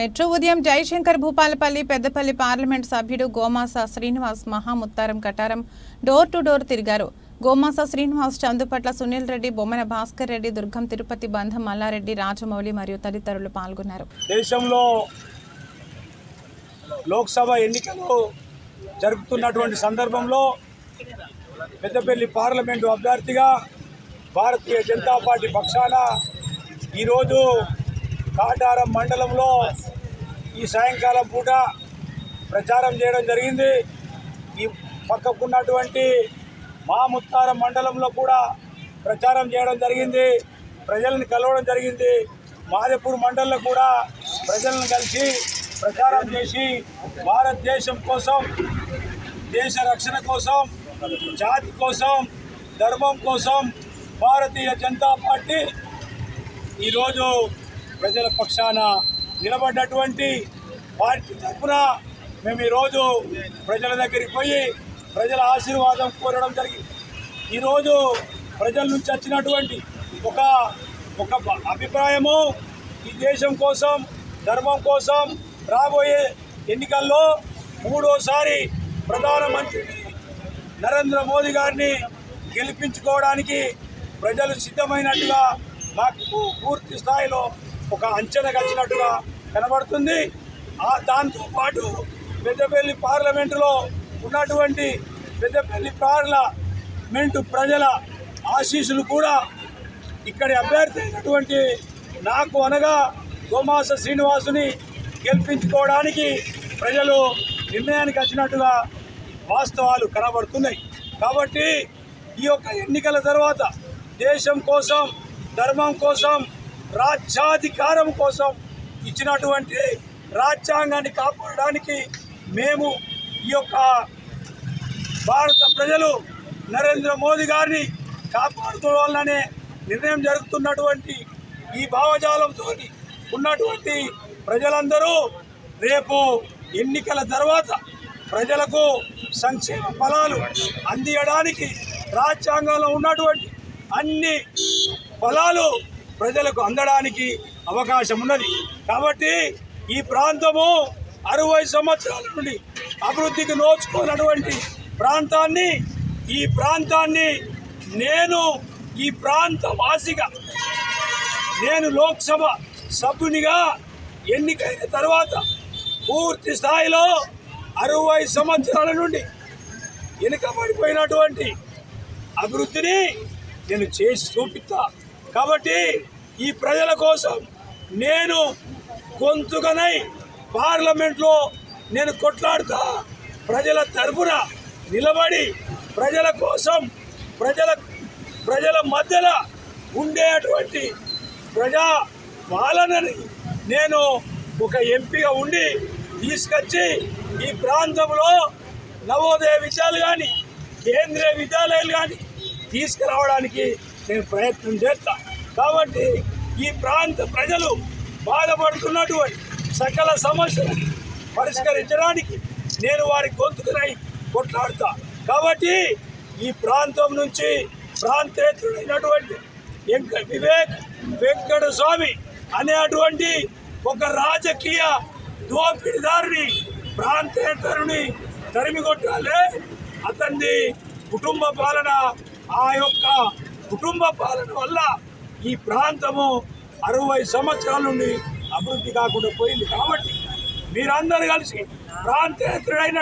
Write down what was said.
Metro ఉదయం Jayashankar Bhupalpally Peddapalli parliament సభ్యుడు Gomasa Srinivas Mahamutharam Kataram door to door తిరిగారు. గోమాస శ్రీనివాస్ చందుపట్ల సునీల్ రెడ్డి బొమ్మన భాస్కర్ రెడ్డి దుర్గం తిరుపతి బంధం మల్లారెడ్డి రాజమౌళి మరియు తదితరులు పాల్గొన్నారు. దేశంలో లోక్సభ ఎన్నికలు జరుపుతున్నటువంటి సందర్భంలో పెద్దపల్లి పార్లమెంటు అభ్యర్థిగా భారతీయ జనతా పార్టీ పక్షాన ఈరోజు కాటారం మండలంలో ఈ సాయంకాలం పూట ప్రచారం చేయడం జరిగింది. ఈ పక్కకున్నటువంటి మాముత్తారం మండలంలో కూడా ప్రచారం చేయడం జరిగింది. ప్రజలను కలవడం జరిగింది. మాదేపూర్ మండలంలో కూడా ప్రజలను కలిసి ప్రచారం చేసి భారతదేశం కోసం దేశ రక్షణ కోసం జాతి కోసం ధర్మం కోసం భారతీయ జనతా పార్టీ ఈరోజు ప్రజల పక్షాన నిలబడ్డటువంటి పార్టీ తరఫున మేము ఈరోజు ప్రజల దగ్గరికి పోయి ప్రజల ఆశీర్వాదం కోరడం జరిగింది. ఈరోజు ప్రజల నుంచి వచ్చినటువంటి ఒక ఒక అభిప్రాయము ఈ దేశం కోసం ధర్మం కోసం రాబోయే ఎన్నికల్లో మూడోసారి ప్రధానమంత్రి నరేంద్ర మోదీ గారిని గెలిపించుకోవడానికి ప్రజలు సిద్ధమైనట్టుగా మాకు పూర్తి స్థాయిలో ఒక అంచనా వచ్చినట్టుగా కనబడుతుంది. ఆ దాంతో పాటు పెద్దపల్లి పార్లమెంటులో ఉన్నటువంటి పెద్దపల్లి పార్లమెంటు ప్రజల ఆశీస్సులు కూడా ఇక్కడి అభ్యర్థి అయినటువంటి నాకు అనగా గోమాస శ్రీనివాసుని గెలిపించుకోవడానికి ప్రజలు నిర్ణయానికి వచ్చినట్టుగా వాస్తవాలు కనబడుతున్నాయి. కాబట్టి ఈ యొక్క ఎన్నికల తర్వాత దేశం కోసం ధర్మం కోసం రాజ్యాధికారం కోసం ఇచ్చినటువంటి రాజ్యాంగాన్ని కాపాడడానికి మేము ఈ యొక్క భారత ప్రజలు నరేంద్ర మోదీ గారిని కాపాడుకోవాలనే నిర్ణయం జరుగుతున్నటువంటి ఈ భావజాలంతో ఉన్నటువంటి ప్రజలందరూ రేపు ఎన్నికల తర్వాత ప్రజలకు సంక్షేమ ఫలాలు అందియడానికి రాజ్యాంగంలో ఉన్నటువంటి అన్ని ఫలాలు ప్రజలకు అందడానికి అవకాశం ఉన్నది కాబట్టి ఈ ప్రాంతము అరవై సంవత్సరాల నుండి అభివృద్ధికి నోచుకున్నటువంటి ప్రాంతాన్ని ఈ ప్రాంతాన్ని నేను ఈ ప్రాంత వాసిగా నేను లోక్సభ సభ్యునిగా ఎన్నికైన తర్వాత పూర్తి స్థాయిలో అరవై సంవత్సరాల నుండి వెనుకబడిపోయినటువంటి అభివృద్ధిని నేను చేసి చూపిస్తా కాబట్టి ఈ ప్రజల కోసం నేను గొంతుకనై పార్లమెంట్లో నేను కొట్లాడుతా. ప్రజల తరపున నిలబడి ప్రజల కోసం ప్రజల ప్రజల మధ్యలో ఉండేటువంటి ప్రజా పాలనని నేను ఒక ఎంపీగా ఉండి తీసుకొచ్చి ఈ ప్రాంతంలో నవోదయ విద్యాలు కానీ కేంద్రీయ విద్యాలయాలు కానీ తీసుకురావడానికి నేను ప్రయత్నం చేస్తా. కాబట్టి ఈ ప్రాంత ప్రజలు బాధపడుతున్నటువంటి సకల సమస్యలను పరిష్కరించడానికి నేను వారి గొంతుకునై కొట్లాడుతా. కాబట్టి ఈ ప్రాంతం నుంచి ప్రాంతేతరుడైనటువంటి వెంక వివేక్ వెంకట స్వామి అనేటువంటి ఒక రాజకీయ దోపిడిదారుని ప్రాంతేతరుని తరిమి కొట్టాలే అతన్ని కుటుంబ పాలన ఆ యొక్క కుటుంబ పాలన వల్ల ఈ ప్రాంతము అరవై సంవత్సరాల నుండి అభివృద్ధి కాకుండా పోయింది. కాబట్టి మీరందరూ కలిసి ప్రాంతేతరుడైన